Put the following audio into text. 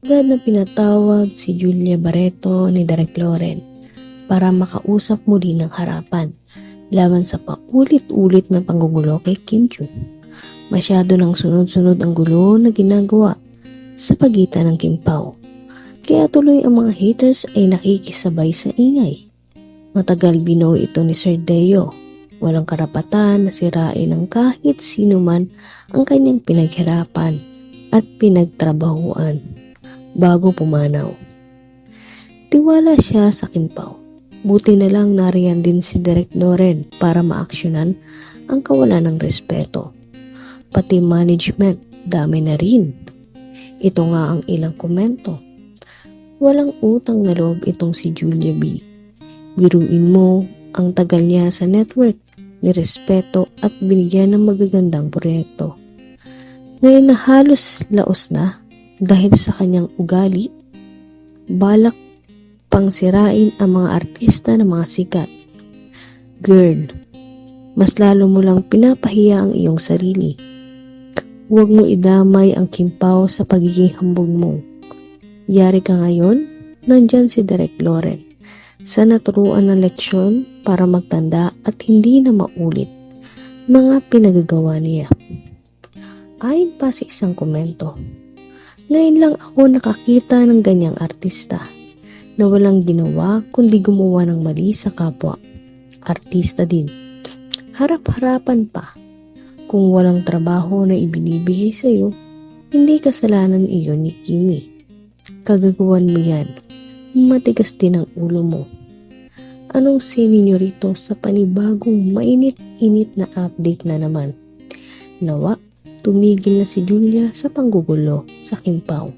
Agad na pinatawag si Julia Barreto ni Derek Loren para makausap muli ng harapan laban sa paulit-ulit na panggugulo kay Kim Jong. Masyado nang sunod-sunod ang gulo na ginagawa sa pagitan ng Kim Pao. Kaya tuloy ang mga haters ay nakikisabay sa ingay. Matagal binaw ito ni Sir Deo. Walang karapatan na sirain ng kahit sino man ang kanyang pinaghirapan at pinagtrabahuan bago pumanaw. Tiwala siya sa Kim Pao. Buti na lang nariyan din si Derek Loren para maaksyonan ang kawalan ng respeto. Pati management, dami na rin. Ito nga ang ilang komento. Walang utang na loob itong si Julia B. Biruin mo ang tagal niya sa network, nirespeto at binigyan ng magagandang proyekto. Ngayon na halos laos na dahil sa kanyang ugali, balak pang sirain ang mga artista ng mga sikat. Girl, mas lalo mo lang pinapahiya ang iyong sarili. Huwag mo idamay ang kimpaw sa pagiging hambog mo. Yari ka ngayon, nandyan si Derek Loren. Sana turuan ng leksyon para magtanda at hindi na maulit mga pinagagawa niya. Ayon pa sa isang komento, ngayon lang ako nakakita ng ganyang artista na walang ginawa kundi gumawa ng mali sa kapwa. Artista din. Harap-harapan pa. Kung walang trabaho na ibinibigay sa'yo, hindi kasalanan iyon ni Kimi. Kagagawan mo yan. Matigas din ang ulo mo. Anong sininyo rito sa panibagong mainit-init na update na naman? Nawa, tumigil na si Julia sa panggugulo sa Kimpaw.